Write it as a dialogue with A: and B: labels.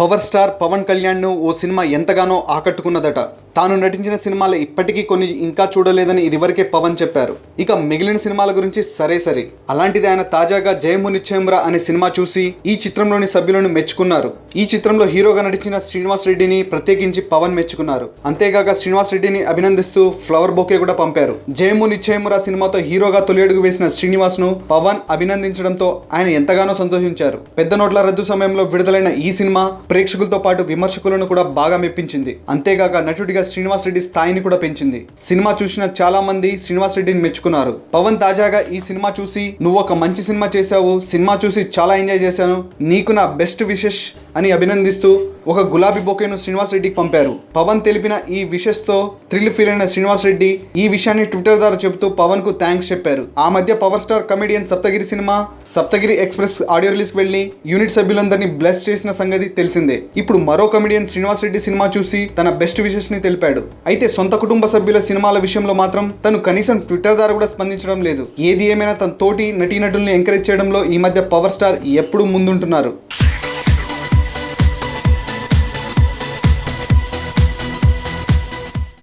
A: Power star Pawan కళ్యాణ్ను ఓ cinema ఎంతగానో ఆకట్టుకున్నదట. తాను నటించిన సినిమాలు ఇప్పటికీ కొన్ని ఇంకా చూడలేదని ఇదివరకే పవన్ చెప్పారు. ఇక మిగిలిన సినిమాల గురించి సరే సరే. అలాంటిది ఆయన తాజాగా జయము నిశ్చయంరా అనే సినిమా చూసి ఈ చిత్రంలోని సభ్యులను మెచ్చుకున్నారు. ఈ చిత్రంలో హీరోగా నటించిన శ్రీనివాస్ రెడ్డిని ప్రత్యేకించి పవన్ మెచ్చుకున్నారు. అంతేగాక శ్రీనివాస్ రెడ్డిని అభినందిస్తూ ఫ్లవర్ బొకే కూడా పంపారు. జయము నిశ్చయమురా సినిమాతో హీరోగా తొలి అడుగు వేసిన శ్రీనివాస్ను పవన్ అభినందించడంతో ఆయన ఎంతగానో సంతోషించారు. పెద్ద నోట్ల రద్దు సమయంలో విడుదలైన ఈ సినిమా ప్రేక్షకులతో పాటు విమర్శకులను కూడా బాగా మెప్పించింది. అంతేగాక నటుడిగా శ్రీనివాస్ రెడ్డి స్థాయిని కూడా పెంచింది. సినిమా చూసిన చాలా మంది శ్రీనివాస్ రెడ్డిని మెచ్చుకున్నారు. పవన్ తాజాగా ఈ సినిమా చూసి నువ్వు ఒక మంచి సినిమా చేశావు. సినిమా చూసి చాలా ఎంజాయ్ చేశాను. నీకు నా బెస్ట్ విషెస్ అని అభినందిస్తూ ఒక గులాబీ బొకేను శ్రీనివాస్ రెడ్డికి పంపారు. పవన్ తెలిపిన ఈ విషస్తో థ్రిల్ ఫీల్ అయిన శ్రీనివాస్ రెడ్డి ఈ విషయాన్ని ట్విట్టర్ ద్వారా చెబుతూ పవన్కు థ్యాంక్స్ చెప్పారు. ఆ మధ్య power star comedian Saptagiri cinema Saptagiri express audio release వెళ్ళి యూనిట్ సభ్యులందరినీ బ్లెస్ చేసిన సంగతి తెలిసిందే. ఇప్పుడు మరో కమెడియన్ శ్రీనివాస్ రెడ్డి సినిమా చూసి తన బెస్ట్ విషెస్ని తెలిపాడు. అయితే సొంత కుటుంబ సభ్యుల సినిమాల విషయంలో మాత్రం తను కనీసం ట్విట్టర్ ద్వారా కూడా స్పందించడం లేదు. ఏది ఏమైనా తన తోటి నటీనటుల్ని ఎంకరేజ్ చేయడంలో ఈ మధ్య పవర్ స్టార్ ఎప్పుడూ ముందుంటున్నారు.